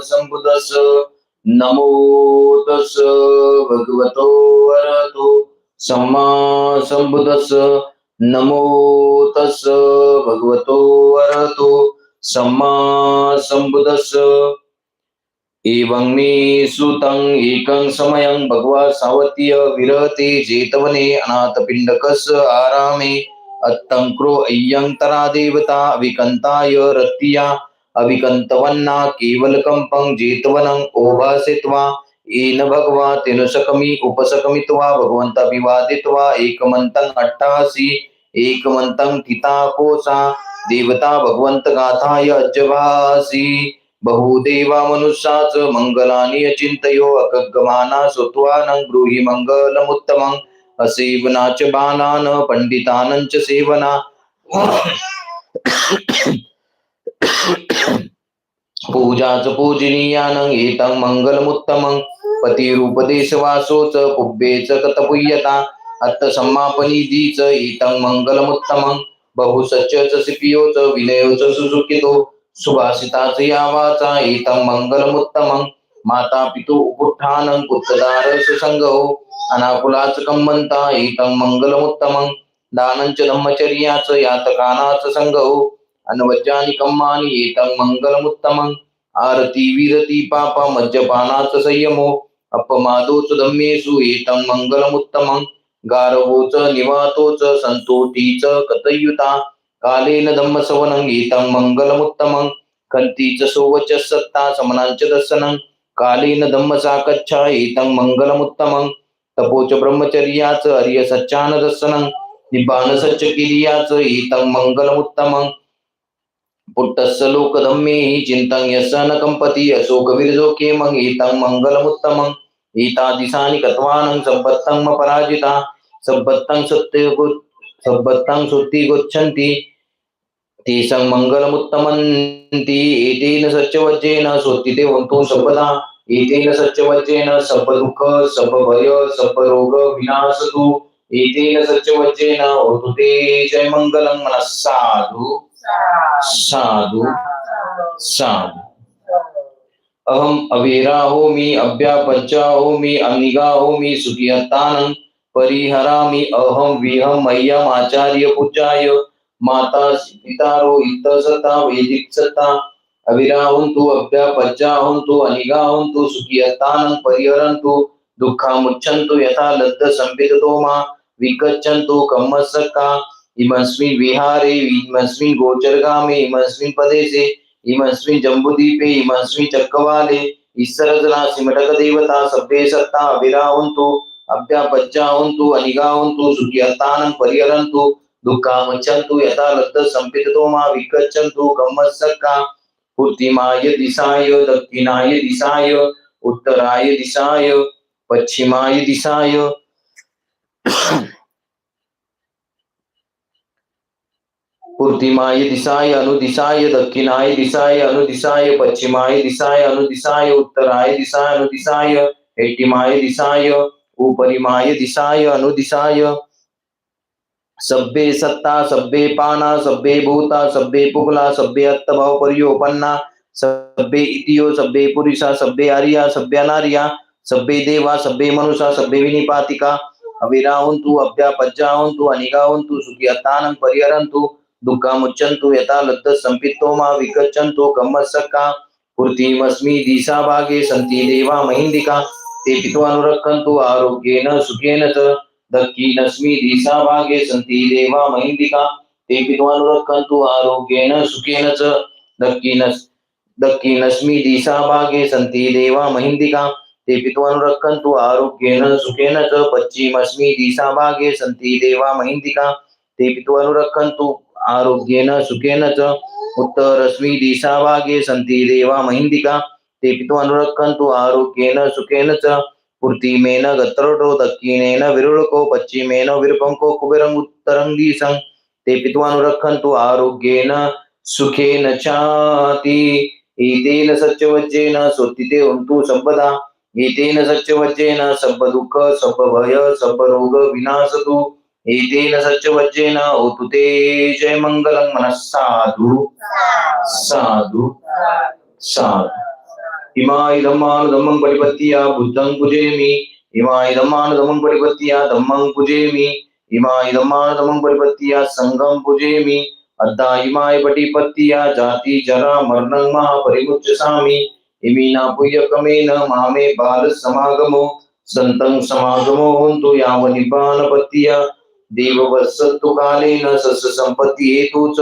संबुदस नमो तस भगवतो अरहतो सम्मा संबुदस नमो तस भगवतो अरहतो सम्मा संबुदस एवं मे सुतं एकं समयं भगवा सावत्य विरहते जेतवने अनाथपिण्डकस आरामे। अत्तङ्क्रो अय्यन्तरा देवता विकन्ताय रत्तिया अविकन्तवन्ना केवलकंपं जेतवनं ओभासित्वा येन भगवा तेनुसकमी उपसकमित्वा उपसकमित्वा भगवन्तभिवादित्वा एकमन्तं अट्टासि एकमन्तं ठिताकोसा देवता भगवंत गाथाय अज्जभासि। बहुदेवा मनुष्या च मंगलानि अचिन्तयो अकगमाना सुत्वानं ब्रूहि मंगलमुत्तमं असेवनाच च बालान् च सेवना। पूजाच पूजनीयान पूजनीयानं एतं मंगलमुत्तमं। पतिरूपदेशवासोच पुब्बेच कतपुय्यता अत्त समापनिधीच एतं मंगलमुत्तमं। बहु सच्च सिपियो च विनयो सुसुखितो। सुभाषिता या वाचा एतं मंगलमुत्तमं। माता पितु उपुत्थानं सुसंगो अनाकुलाच कंबंता एतं मंगलमुत्तमं। दानं च धम्मचर्या यातकानाच संगो अनवचानि कम्मानि एतं मङ्गलमुत्तमम्। आरती विरति पापा मज्जपानाच संयमो। अपमादो च धम्मेषु एतं मङ्गलमुत्तमम्। गारवो च निवातो च सन्तोटी च कतयुता कालेन धम्मसवनं एतं मङ्गलमुत्तमं कन्ति च सोवच सत्ता समनाञ्च दर्शनं कालेन धम्मसाकच्छा एतं मङ्गलमुत्तमं तपो च ब्रह्मचर्या च अर्यसच्चान दर्शनं निब्बान सच्च किरिया च एतं मङ्गलमुत्तमं पुट्टस्य लोकधम्मेहि चिन्तं यस्य न कम्पति अशोकविरजोके मङ् एतं मङ्गलमुत्तमम्। एतादिशानि कत्वानं सम्पत्तं पराजिता सम्पत्तं सत्य सम्पत्तं सुत्ति गच्छन्ति। तेषां मङ्गलमुत्तमन्ति। एतेन सत्यवज्रेन स्वत्तिते वन्तु सर्वदा एतेन सत्यवज्रेण सर्वदुःख सर्वभय सर्वरोग विनाशतु। एतेन सत्यवज्रेण होतु ते जय मङ्गलं मनः साधु साधु। अहम अवेरा होमि अव्यापज्जा होमि अनिगा होमि सुखियतानं परिहरामि। अहम विहम मह्यम आचार्य पूजाय माता पितारो इतसता वैदिक सता अविरा हुन्तु अव्यापज्जा हुन्तु अनिगा हुन्तु सुखियतानं परिहरन्तु, दुःखामुच्छन्तु, यथा लद्ध संविदतो मा। विगच्छन्तु कम्मसका इमस्मिन् विहारे इमस्मिन् गोचरगामे इमस्मिन् प्रदेशे इमस्मिन् जम्बूद्वीपे इमस्मिन् चक्रवाले ईश्वरजना सिमटक देवता सभ्ये सत्ता अभिरावन्तु अभ्यापज्जावन्तु अनिगावन्तु सुखियतानं परिहरन्तु, दुःखामच्छन्तु, यथा लब्ध संपिततो मा विगच्छन्तु कम्मस्सक्का पूर्तिमाय दिशाय, दक्षिणाय दिशाय, उत्तराय दिशाय, पश्चिमाय दिशाय। पूर्तिमाय दिशाय, अनुदिशाय, दक्षिणाय दिशाय, अनुदिशाय, पश्चिमाय दिशाय, अनुदिशाय, उत्तराय दिशाय, अनुदिशाय, एटिमाय दिशाय, उपरिमाय दिशाय, अनुदिशाय। सभ्ये सत्ता सभ्ये पाना सभ्ये भूता सभ्ये पुगला सभ्ये अत्तभाव पर्योपन्ना सभ्ये इतियो सभ्ये पुरुषा सभ्ये आर्या सभ्या नार्या सभ्ये देवा सभ्ये मनुषा सभ्ये विनिपातिका। अविरावन्तु अभ्यापज्जावन्तु अनिगावन्तु सुखियतानं परिहरन्तु दुःखमुच्यन्तु यथा लब्ध संपितो मा विगच्छन्तु कम्मसक्का पूर्तिमस्मि दिशा भागे सन्ति देवा महिन्दिका। ते पित्वानुरक्षन्तु आरोग्येन सुखेन च। दक्षिणस्मि दिशा भागे सन्ति देवा महिन्दिका। ते पित्वानुरक्षन्तु आरोग्येन सुखेन च। दक्षिणस् दक्षिणस्मि दिशा भागे सन्ति देवा महिन्दिका। ते पित्वानुरक्षन्तु आरोग्येन सुखेन च। पश्चिमस्मि दिशा भागे सन्ति देवा महिन्दिका। ते पित्वानुरक्षन्तु आरोग्येन सुखेन च। उत्तरस्मि दिशाभागे सन्ति देवा महिन्दिका ते पित्वानुरक्षन्तु आरोग्येन सुखेन च। पूर्तिमेन गत्रोटो दक्षिणेन विरुळको पश्चिमेन विरुपङ्को कुबेरम् उत्तरं दिशं ते पित्वानुरक्षन्तु आरोग्येन सुखेन चाति। एतेन सत्यवज्रेन सोत्तिते उन्तु सम्पदा। एतेन सत्यवज्रेन सर्वदुःख सर्वभय सर्वरोग विनाशतु एतेन सत्यवज्रेन होतु ते जय मङ्गलं मनः साधु साधु साधु इमाय धम्मानुधम्मं परिपत्तिया बुद्धं पूजयामि इमाय धम्मानुधम्मं परिपत्तिया धम्मं पूजयामि इमाय धम्मानुधम्मं परिपत्तिया संघं पूजयामि अद्धा इमाय पटिपत्तिया जाति जरा मरणं महापरिमुच्यसामि इमीना पुयकमेन मामे बाल समागमो संतं समागमो हन्तु यावनिपानपत्तिया देववत्सत्तु कालेन सस्य संपत्ती हेतूच.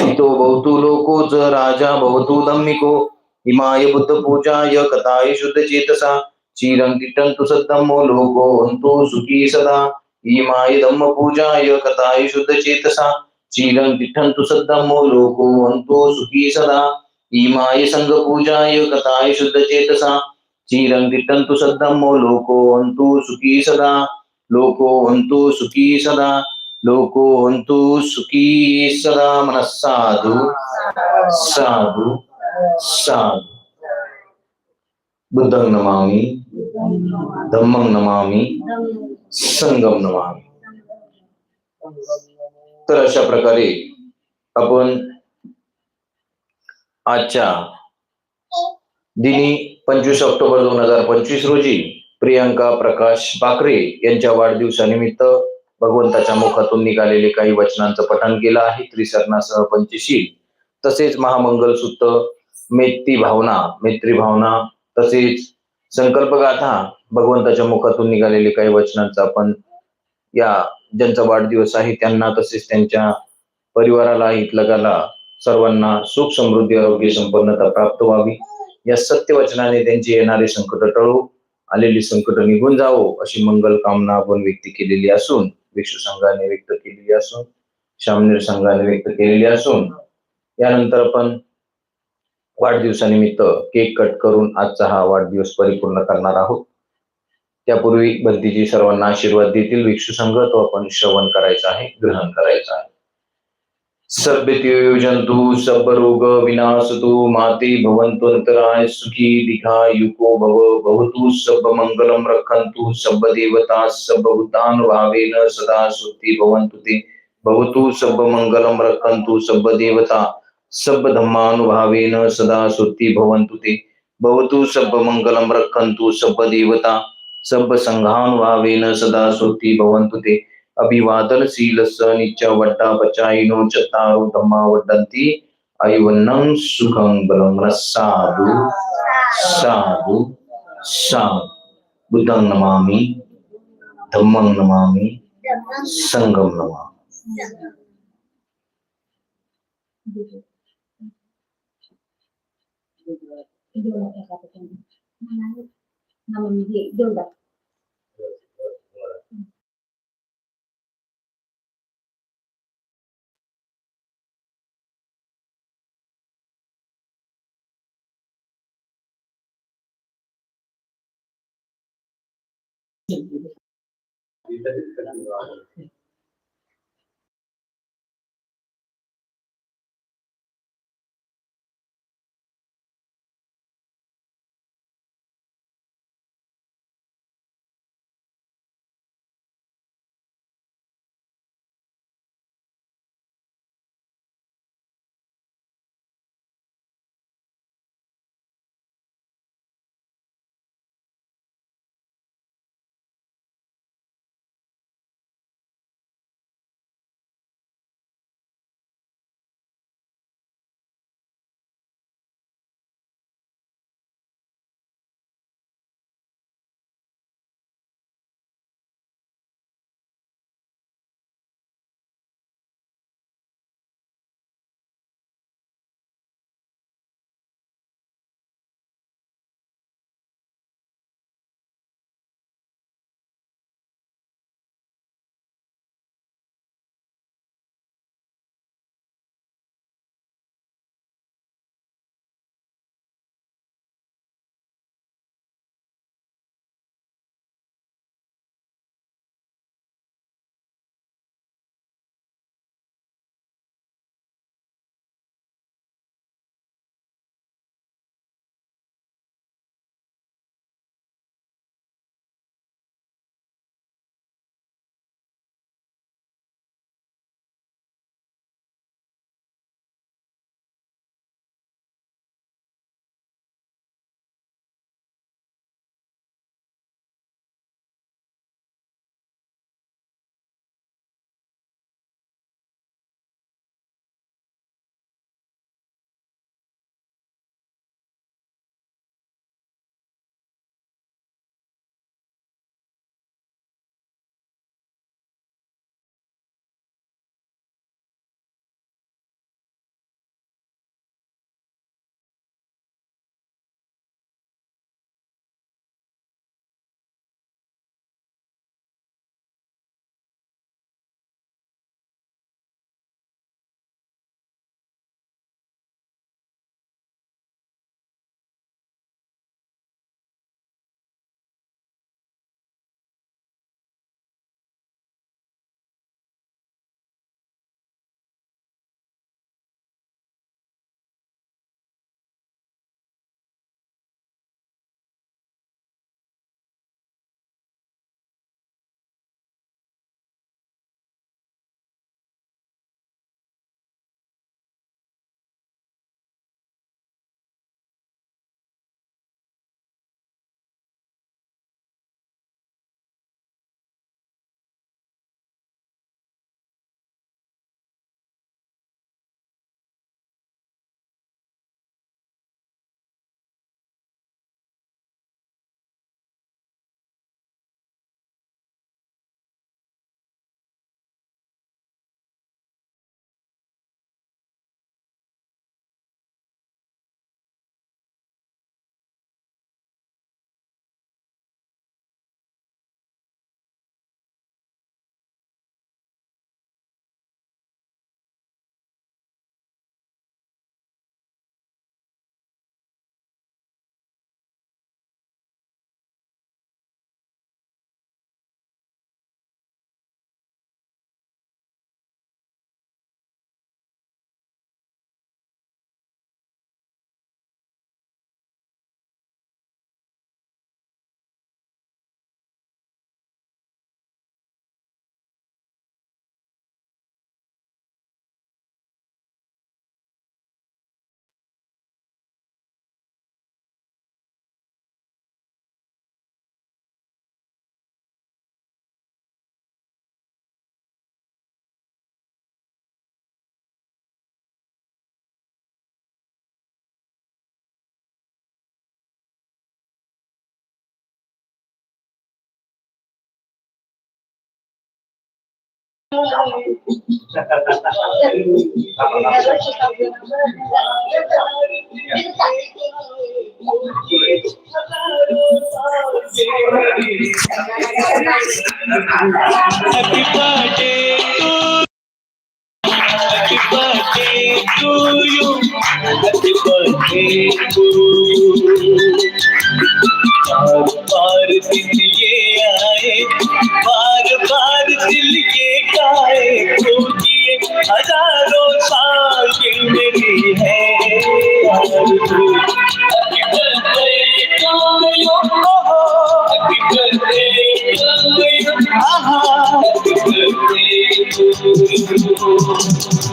हितो भवतु लोकोच राजा भवतु धम्मिको हिमाय बुद्ध पूजाय कथाय शुद्ध चेतसा. चिरं तिष्ठन्तु सद्धम्मो लोको हन्तु सुखी सदा. हिमाय धम्म पूजाय कथाय शुद्ध चेतसा. चिरं तिष्ठन्तु सद्धम्मो लोको हन्तु सुखी सदा. हिमाय संघ पूजाय कथाय शुद्ध चेतसा. चिरं तिष्ठन्तु सद्धम्मो लोको हन्तु सुखी सदा. लोको हन्तु सुखी सदा लोको हन्तु सुखी सदा मनः साधु। साधु साधु। बुद्धं नमामि धम्मं नमामि संगम नमामि। तर अशा प्रकारे आपण आजच्या दिनी पंचवीस ऑक्टोबर दोन हजार पंचवीस रोजी प्रियांका प्रकाश बाकरे यांच्या वाढदिवसानिमित्त भगवंताच्या मुखातून निघालेले काही वचनांचं पठण केलं आहे. त्रिसरणासह पंचशील तसेच महामंगल सुत्त मैत्री भावना मैत्री भावना तसेच संकल्पगाथा भगवंताच्या मुखातून निघालेले काही वचनांचं आपण या ज्यांचा वाढदिवस आहे त्यांना तसेच त्यांच्या परिवाराला हितलगाला सर्वांना सुख समृद्धी आरोग्य संपन्नता प्राप्त व्हावी. या सत्यवचनाने त्यांची येणारे संकट टळू. आलेली संकट निघून जावो अशी मंगल कामना आपण व्यक्त केलेली असून विश्व संघाने व्यक्त केलेली असून शामनेर संघाने व्यक्त केलेली असून यानंतर आपण वाढदिवसानिमित्त केक कट करून आजचा हा वाढदिवस परिपूर्ण करणार आहोत. त्यापूर्वी बंदीजी सर्वांना आशीर्वाद देतील भिक्षू संघ तो आपण श्रवण करायचा आहे ग्रहण करायचा आहे. सभ्यते जंतु सब रोग विनाशतु माते भवन्तराय सुखी युको भव। भवतु सब मंगलम रखन्तु सब देवता सब भूतान भावेन सदा सुखी भवन्तु ते। भवतु सब मंगलम रखन्तु सब देवता सब धम्मानुभावेन सदा सुखी भवन्तु ते। भवतु सब मंगलम रखन्तु सब देवता सब संघानुभावेन सदा सुखी भवन्तु ते। अभिवादनशील स नित्य वड्डा पचायिनो चत्तारो धम्मा वड्डन्ति ऐवन्नं सुखं बलं मनः साधु साधु साधु बुद्धं नमामि। धम्मं नमामि। Sí. Happy birthday to Happy birthday to you. Happy birthday to you. बार दिल ये आए बार बार दिल ये काए खोजिए हजारों साल मेरी है।